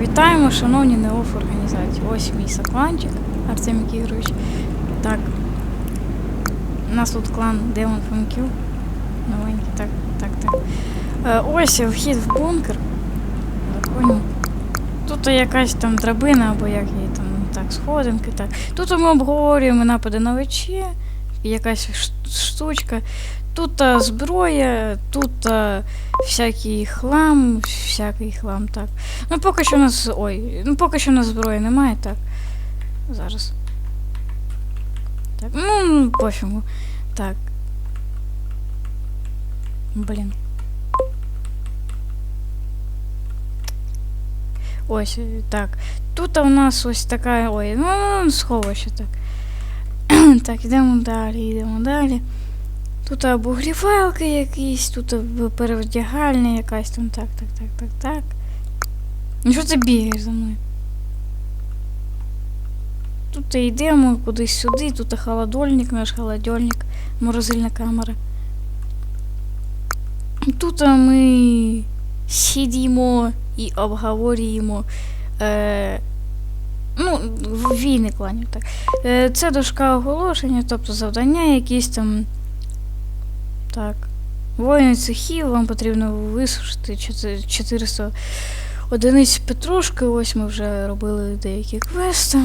вітаємо, шановні НЕОФ організації. Ось мій сокланчик, Артем Ігорович. Так. У нас тут клан Демон Фанків. Новенький, так, так, так. Е, ось вхід в бункер. Законі. Тут якась там драбина, або як її там, так, сходинки, так. Тут ми обговорюємо напади на ВЧ, якась штучка. Тут а, зброя, тут а, всякий хлам, всякий хлам, так. Ну поки що у нас. Ой, ну поки що у нас зброї немає, так. Зараз. Так, ну, пофігу. Так. Блін. Ось, так. Тут у нас ось така. Ой, ну, сховище так. так, йдемо далі, йдемо далі. Тут обогрівалки якісь, тут е, перевдягальня якась там, так, так, так, так, так. Ну що ти бігаєш за мною? Тут йдемо кудись сюди, тут холодильник, наш холодильник, морозильна камера. Тут ми сидимо і обговорюємо. Е, ну, війни кланів, так. Е, це дошка оголошення, тобто завдання якісь там. Так. Воїни цехів, вам потрібно висушити 400 одиниць петрушки. Ось ми вже робили деякі квести.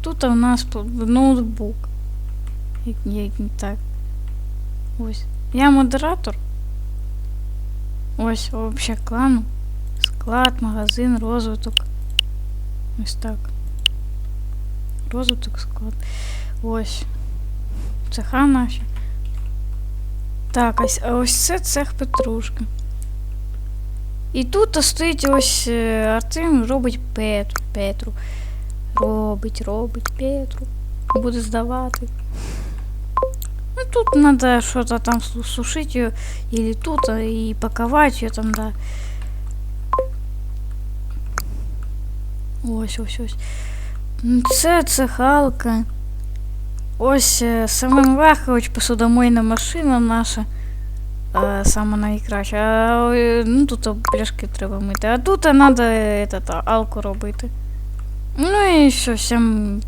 Тут у нас ноутбук. Так. Ось. Я модератор. Ось вообще клану. Склад, магазин, розвиток. Ось так. Розвиток, склад. Ось. Цеха наші. Так, ось, а ось це цех Петрушка. І тут стоїть ось Артем робить Петру. Петру. Робить, робить Петру. Буде здавати. Ну тут надо что-то там су- сушить ее или тут, а, и паковать ее там, да. Ось, ось, ось. Це цехалка. Ось е, Семен Вахович, посудомийна машина наша. Е, Саме найкраща. А, е, ну тут пляшки треба мити. А тут треба алку робити. Ну і що, всім